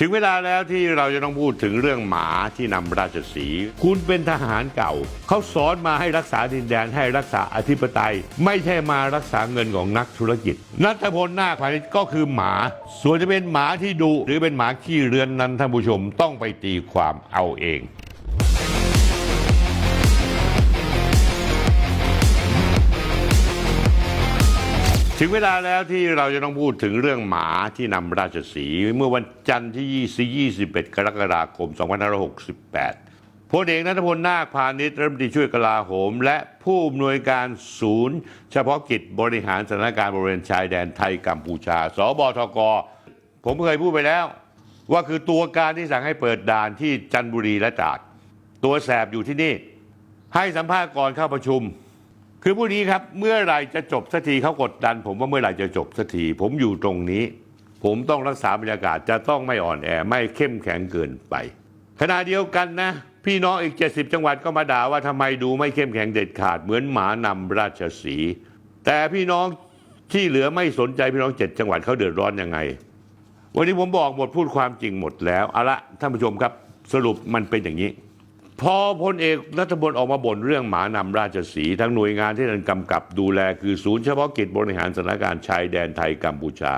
ถึงเวลาแล้วที่เราจะต้องพูดถึงเรื่องหมาที่นำราชสี คุณเป็นทหารเก่า เขาสอนมาให้รักษาดินแดนให้รักษาอธิปไตย ไม่ใช่มารักษาเงินของนักธุรกิจ นัทพลนาคพาณิชก็คือหมา ส่วนจะเป็นหมาที่ดุหรือเป็นหมาขี้เรือนนั้นท่านผู้ชมต้องไปตีความเอาเอง ถึงเวลาแล้วที่เราจะต้องพูดถึงเรื่องหมาที่นำราชสีห์เมื่อวันจันทร์ที่21 กรกฎาคม 2568 พลเอกนัทพลนาคพาณิชย์รัฐมนตรีช่วยกลาโหม และผู้อำนวยการศูนย์ เฉพาะกิจบริหารสถานการณ์บริเวณชายแดนไทยกัมพูชา สบทก ผมเคยพูดไปแล้ว ว่าคือตัวการที่สั่งให้เปิดด่านที่จันทบุรีและตราดตัวแสบอยู่ที่นี่ ให้สัมภาษณ์ก่อนเข้าประชุม คือผู้นี้ครับเมื่อไหรจะจบสักทีเขากดดัน ผมว่าเมื่อไหร่จะจบสักทีผมอยู่ตรงนี้ ผมต้องรักษาบรรยากาศจะต้องไม่อ่อนแอไม่เข้มแข็งเกินไป ขณะเดียวกันนะ พี่น้องอีก 70 จังหวัดก็มาด่าว่าทำไมดูไม่เข้มแข็งเด็ดขาดเหมือนหมานำราชสีแต่พี่น้องที่เหลือไม่สนใจพี่น้องเจ็ดจังหวัดเขาเดือดร้อนยังไง วันนี้ผมบอกหมดพูดความจริงหมดแล้วเอาละท่านผู้ชมครับสรุปมันเป็นอย่างนี้ พอพลเอกรัฐบลออกมาบ่นเรื่องหมานำราชสีทั้งหน่วยงานที่ท่นกำกับดูแลคือศูนย์เฉพาะกิจบริหารสถานการณ์ชายแดนไทยกัมพูชา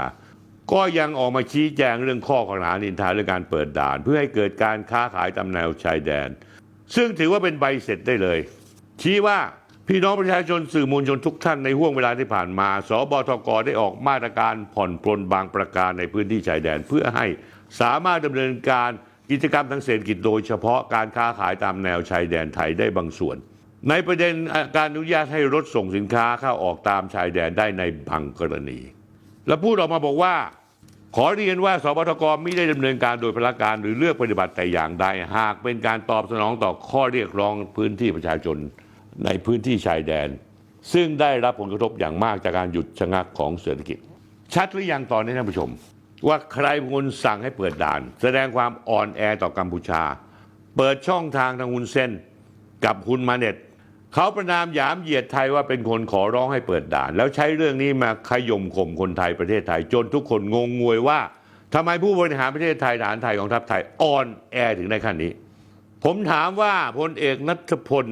ก็ยังออกมาชี้แจงเรื่องข้อกล่าวหานินทาเรื่องการเปิดด่าน เพื่อให้เกิดการค้าขายตามแนวชายแดน ซึ่งถือว่าเป็นใบเสร็จได้เลย ชี้ว่าพี่น้องประชาชนสื่อมวลชนทุกท่านในห่วงเวลาที่ผ่านมา สบทกได้ออกมาตรการผ่อนปลนบางประการในพื้นที่ชายแดน เพื่อให้สามารถดำเนินการ กิจกรรมทางเศรษฐกิจโดยเฉพาะการค้าขายตามแนวชายแดนไทยได้บางส่วน ในประเด็นการอนุญาตให้รถส่งสินค้าเข้าออกตามชายแดนได้ในบางกรณี และพูดออกมาบอกว่า ขอเรียนว่าสบทกไม่ได้ดำเนินการโดยพลการหรือเลือกปฏิบัติแต่อย่างใดหากเป็นการตอบสนองต่อข้อเรียกร้องพื้นที่ประชาชนในพื้นที่ชายแดน ซึ่งได้รับผลกระทบอย่างมากจากการหยุดชะงักของเศรษฐกิจ ชัดหรือยังตอนนี้ท่านผู้ชม ว่าใครเป็นคนสั่งให้เปิดด่าน แสดงความอ่อนแอต่อกัมพูชา เปิดช่องทางทางฮุนเซนกับฮุนมาเน็ตเขาประนามหยามเหยียดไทยว่าเป็นคนขอร้องให้เปิดด่าน แล้วใช้เรื่องนี้มาขย่มข่มคนไทยประเทศไทย จนทุกคนงงงวยว่าทำไมผู้บริหารประเทศไทยทหารไทยของทัพไทยอ่อนแอถึงในขั้นนี้ ผมถามว่าพลเอกนัทพล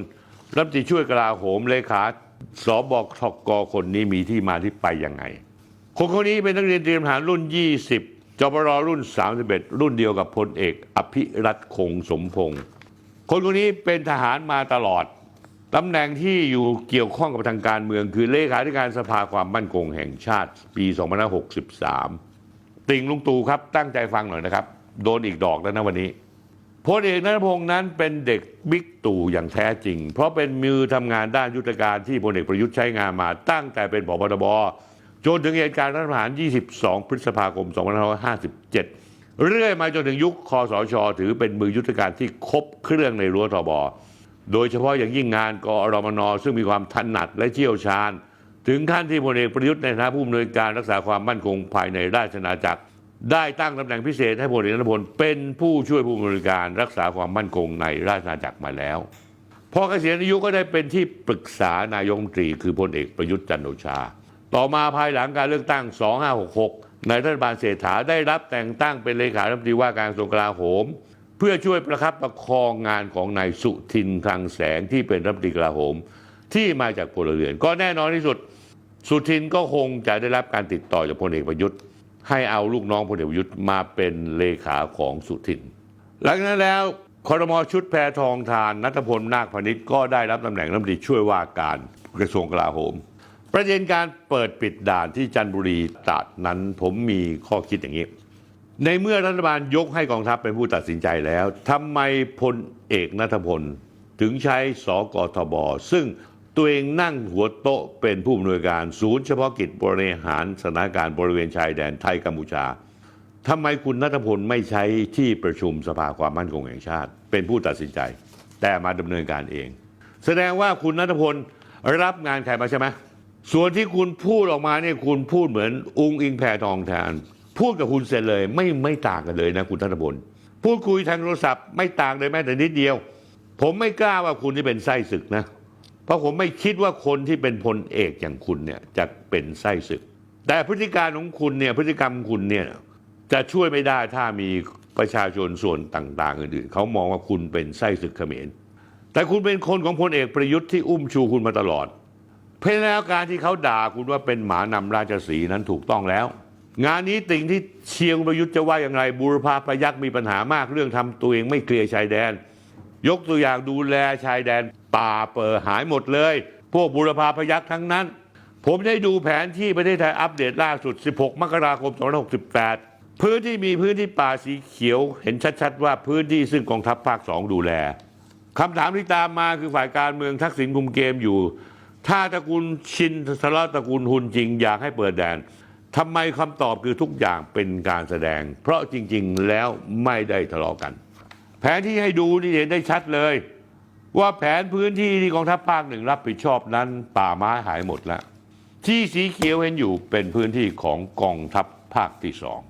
รัฐมนตรีช่วยกลาโหมเลขาสบทกคนนี้มีที่มาที่ไปยังไง คนคนนี้เป็นนักเรียนเตรียมทหารรุ่น 20จบรรุ่น 31 รุ่นเดียวกับพลเอก อภิรัตคงสมพงศ์คนคนนี้เป็นทหารมาตลอดตำแหน่งที่อยู่เกี่ยวข้องกับทางการเมือง คือเลขาธิการสภาความมั่นคงแห่งชาติ ปี 2563 ติ่งลุงตู่ครับตั้งใจฟังหน่อยนะครับ โดนอีกดอกแล้วนะวันนี้พลเอกนัทพงศ์นั้นเป็นเด็กบิ๊กตู่อย่างแท้จริง เพราะเป็นมือทำงานด้านยุทธการที่พลเอกประยุทธ์ใช้งานมาตั้งแต่เป็นผบทบ จนถึงเหตุการณ์รัฐประหาร 22 พฤษภาคม 2557 เรื่อยมาจนถึงยุคคอสช ถือเป็นมือยุทธการที่ครบเครื่องในรั้วทบโดยเฉพาะอย่างยิ่งงานกอรมน ซึ่งมีความถนัดและเชี่ยวชาญ ถึงขั้นที่พลเอกประยุทธ์ในฐานะผู้อำนวยการรักษาความมั่นคงภายในราชอาจักร ได้ตั้งตำแหน่งพิเศษให้พลเอกนพลเป็นผู้ช่วยผู้อำนวยการรักษาความมั่นคงในราชอาจักรมาแล้วพอเกษียณอายุก็ได้เป็นที่ปรึกษานายกรัฐมนตรีคือพลเอกประยุทธ์จันโอชา ต่อมาภายหลังการเลือกตั้ง 2566 ในรัฐบาลเศรษฐาได้รับแต่งตั้งเป็นเลขาธิบดีว่าการกระทรวงกลาโหม เพื่อช่วยประคับประคองงานของนายสุทินคลังแสงที่เป็นรัฐมนตรีกลาโหม ที่มาจากพลเรือน ก็แน่นอนที่สุด สุทินก็คงจะได้รับการติดต่อจากพลเอกประยุทธ์ ให้เอาลูกน้องพลเอกประยุทธ์มาเป็นเลขาของสุทิน หลังจากนั้นแล้วคอรมอชุดแพทองทานนัทพลนาคพนิชก็ได้รับตำแหน่งรัฐมนตรีช่วยว่าการกระทรวงกลาโหม ประเด็นการเปิดปิดด่านที่จันทบุรีตราดนั้นผมมีข้อคิดอย่างนี้ ในเมื่อรัฐบาลยกให้กองทัพเป็นผู้ตัดสินใจแล้วทำไมพลเอกนัทพล ถึงใช้สกทบ ซึ่งตัวเองนั่งหัวโต๊ะเป็นผู้อำนวยการศูนย์เฉพาะกิจบริหารสถานการณ์บริเวณชายแดนไทยกัมพูชาทำไมคุณนัทพลไม่ใช้ที่ประชุมสภาความมั่นคงแห่งชาติ เป็นผู้ตัดสินใจ แต่มาดำเนินการเอง แสดงว่าคุณนัทพลรับงานใครมาใช่ไหม ส่วนที่คุณพูดออกมาเนี่ยคุณพูดเหมือนองค์อิงแพทองทาน พูดกับคุณเสร็จเลยไม่ไม่ต่างกันเลยนะคุณธนัทพลพูดคุยทางโทรศัพท์ไม่ต่างเลยแม้แต่นิดเดียว ผมไม่กล้าว่าคุณที่เป็นไส้ศึกนะ เพราะผมไม่คิดว่าคนที่เป็นพลเอกอย่างคุณเนี่ยจะเป็นไส้ศึก แต่พฤติการของคุณเนี่ยพฤติกรรมคุณเนี่ยจะช่วยไม่ได้ถ้ามีประชาชนส่วนต่าง ๆ อื่นๆเขามองว่าคุณเป็นไส้ศึกเขมรแต่คุณเป็นคนของพลเอกประยุทธ์ที่อุ้มชูคุณมาตลอด เพราะแล้วการที่เขาด่าคุณว่าเป็นหมานำราชสีนั้นถูกต้องแล้ว งานนี้ติ่งที่เชียงประยุทธ์จะว่าอย่างไรบูรพาพยักษ์มีปัญหามากเรื่องทำตัวเองไม่เคลียร์ชายแดน ยกตัวอย่างดูแลชายแดนป่าเปิดหายหมดเลย พวกบุรพาพยักษ์ทั้งนั้น ผมได้ดูแผนที่ประเทศไทยอัปเดตล่าสุด 16 มกราคม 2568 พื้นที่มีพื้นที่ป่าสีเขียว เห็นชัดๆ ว่าพื้นที่ซึ่งกองทัพภาคสองดูแลคำถามที่ตามมาคือฝ่ายการเมืองทักษิณคุมเกมอยู่ ถ้าตระกูลชินทะเละตระกูลหุนจริง อยากให้เปิดแดนทำไมคำตอบคือทุกอย่างเป็นการแสดง เพราะจริง ๆ แล้วไม่ได้ทะเลาะกัน แผนที่ให้ดูนี่เห็นได้ชัดเลย ว่าแผนพื้นที่ที่กองทัพภาคหนึ่งรับผิดชอบนั้น ป่าไม้หายหมดแล้วที่สีเขียวเห็นอยู่เป็นพื้นที่ของกองทัพภาคที่สอง